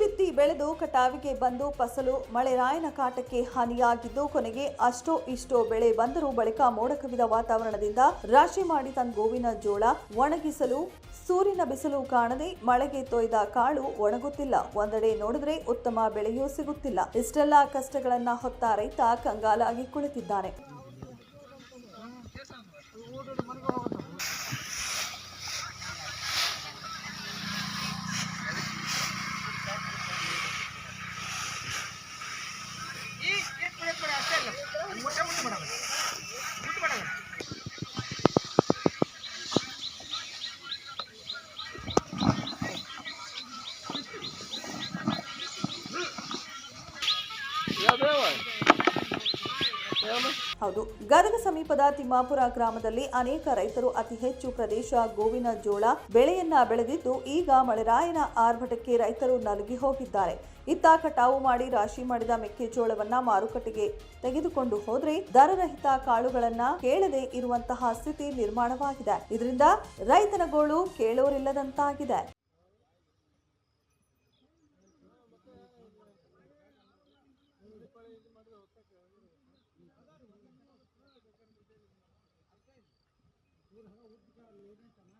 ಬಿತ್ತಿ ಬೆಳೆದು ಕಟಾವಿಗೆ ಬಂದು ಫಸಲು ಮಳೆರಾಯನ ಕಾಟಕ್ಕೆ ಹಾನಿಯಾಗಿದ್ದು ಕೊನೆಗೆ ಅಷ್ಟೋ ಇಷ್ಟೋ ಬೆಳೆ ಬಂದರೂ ಬಳಿಕ ಮೋಡ ಕವಿದ ವಾತಾವರಣದಿಂದ ರಾಶಿ ಮಾಡಿ ತನ್ನ ಗೋವಿನ ಜೋಳ ಒಣಗಿಸಲು ಸೂರ್ಯನ ಬಿಸಿಲು ಕಾಣದೆ ಮಳೆಗೆ ತೊಯ್ದ ಕಾಳು ಒಣಗುತ್ತಿಲ್ಲ. ಒಂದೆಡೆ ನೋಡಿದ್ರೆ ಉತ್ತಮ ಬೆಳೆಯೂ ಸಿಗುತ್ತಿಲ್ಲ. ಇಷ್ಟೆಲ್ಲ ಕಷ್ಟಗಳನ್ನ ಹೊತ್ತ ರೈತ ಕಂಗಾಲಾಗಿ ಕುಳಿತಿದ್ದಾನೆ. ಹೌದು, ಗದಗ ಸಮೀಪದ ತಿಮ್ಮಾಪುರ ಗ್ರಾಮದಲ್ಲಿ ಅನೇಕ ರೈತರು ಅತಿ ಹೆಚ್ಚು ಪ್ರದೇಶ ಗೋವಿನ ಜೋಳ ಬೆಳೆಯನ್ನ ಬೆಳೆದಿದ್ದು, ಈಗ ಮಳೆರಾಯನ ಆರ್ಭಟಕ್ಕೆ ರೈತರು ನಲುಗಿ ಹೋಗಿದ್ದಾರೆ. ಇತ್ತ ಕಟಾವು ಮಾಡಿ ರಾಶಿ ಮಾಡಿದ ಮೆಕ್ಕೆಜೋಳವನ್ನ ಮಾರುಕಟ್ಟೆಗೆ ತೆಗೆದುಕೊಂಡು ಹೋದ್ರೆ ದರರಹಿತ ಕಾಳುಗಳನ್ನ ಕೇಳದೆ ಇರುವಂತಹ ಸ್ಥಿತಿ ನಿರ್ಮಾಣವಾಗಿದೆ. ಇದರಿಂದ ರೈತನ ಗೋಳು ಕೇಳೋರಿಲ್ಲದಂತಾಗಿದೆ. Thank you.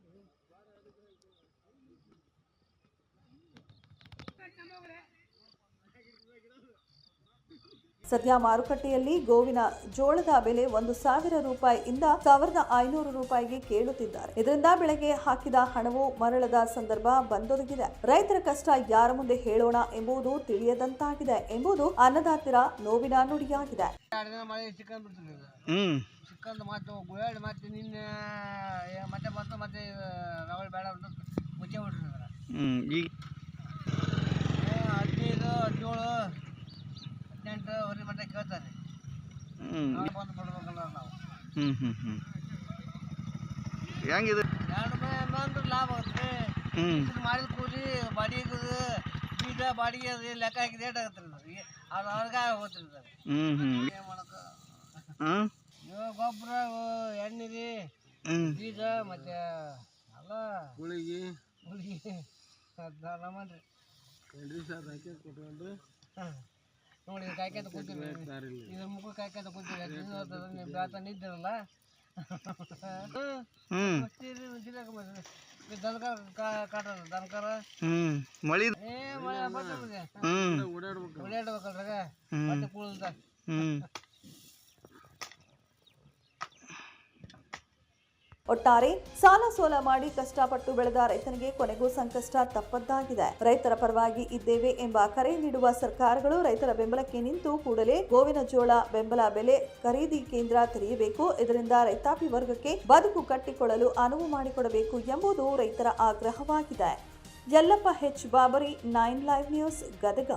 ಸದ್ಯ ಮಾರುಕಟ್ಟೆಯಲ್ಲಿ ಗೋವಿನ ಜೋಳದ ಬೆಲೆ ಒಂದು ಸಾವಿರ ರೂಪಾಯಿಯಿಂದ ಸಾವಿರದ ಐನೂರು ರೂಪಾಯಿಗೆ ಕೇಳುತ್ತಿದ್ದಾರೆ. ಇದರಿಂದ ಬೆಳೆಗೆ ಹಾಕಿದ ಹಣವು ಮರಳದ ಸಂದರ್ಭ ಬಂದೊದಗಿದೆ. ರೈತರ ಕಷ್ಟ ಯಾರ ಮುಂದೆ ಹೇಳೋಣ ಎಂಬುದು ತಿಳಿಯದಂತಾಗಿದೆ ಎಂಬುದು ಅನ್ನದಾತರ ನೋವಿನ ನುಡಿಯಾಗಿದೆ. ಮತ್ತೆ ಅದು ಲೆಕ್ಕ ಹಾಕಿ ರೇಟ್ ಆಗತ್ತೆ ರೀ ಅದು ಅವ್ರಿಗೆ ಹೋಗ್ತಿರಿ ಸರ್ ಹ್ಮ್ ಹ್ಮ್ ಏನು ಮಾಡೋಕೆ ಹ್ಮ್ ಇವಾಗ ಗೊಬ್ಬರ ಎಣ್ಣೆ ರೀ ಹ್ಮ್ ಬೀಜ ಮತ್ತೆ ಎಲ್ಲ ಗುಳಿಗೆ ಗುಳಿಗೆ ನಮ್ಮನ್ರಿ ನೋಡಿ ಕಾಯ್ಕೊಂತ ಕೂತೀವಿ ಇದ್ರ ಮುಖ ಕಾಯ್ಕೊಂತ ಕೂತೀವಿ ಬ್ಯಾತ ನಿದ್ದಿರಲ್ಲ ಹ್ಮ್. ದನಕರ ಕಾಟದ ದನಕರ? ಹ್ಮ್. ಮಳಿ ಏ ಮಳೆ ಹ್ಮ್. ಓಡಾಡ್ಬೇಕಲ್ರಾಗ ಹ್ಮ್. ಮತ್ತೆ ಕೂಳದ ಒಟ್ಟಾರೆ ಸಾಲ ಸೋಲ ಮಾಡಿ ಕಷ್ಟಪಟ್ಟು ಬೆಳೆದ ರೈತನಿಗೆ ಕೊನೆಗೂ ಸಂಕಷ್ಟ ತಪ್ಪದ್ದಾಗಿದೆ ರೈತರ ಪರವಾಗಿ ಇದ್ದೇವೆ ಎಂಬ ಕರೆ ನೀಡುವ ಸರ್ಕಾರಗಳು ರೈತರ ಬೆಂಬಲಕ್ಕೆ ನಿಂತು ಕೂಡಲೇ ಗೋವಿನ ಜೋಳ, ಬೆಂಬಲ ಬೆಲೆ ಖರೀದಿ ಕೇಂದ್ರ ತೆರೆಯಬೇಕು. ಇದರಿಂದ ರೈತಾಪಿ ವರ್ಗಕ್ಕೆ ಬದುಕು ಕಟ್ಟಿಕೊಳ್ಳಲು ಅನುವು ಮಾಡಿಕೊಡಬೇಕು ಎಂಬುದು ರೈತರ ಆಗ್ರಹವಾಗಿದೆ. Yallappa H Babari, nine live news Gadag.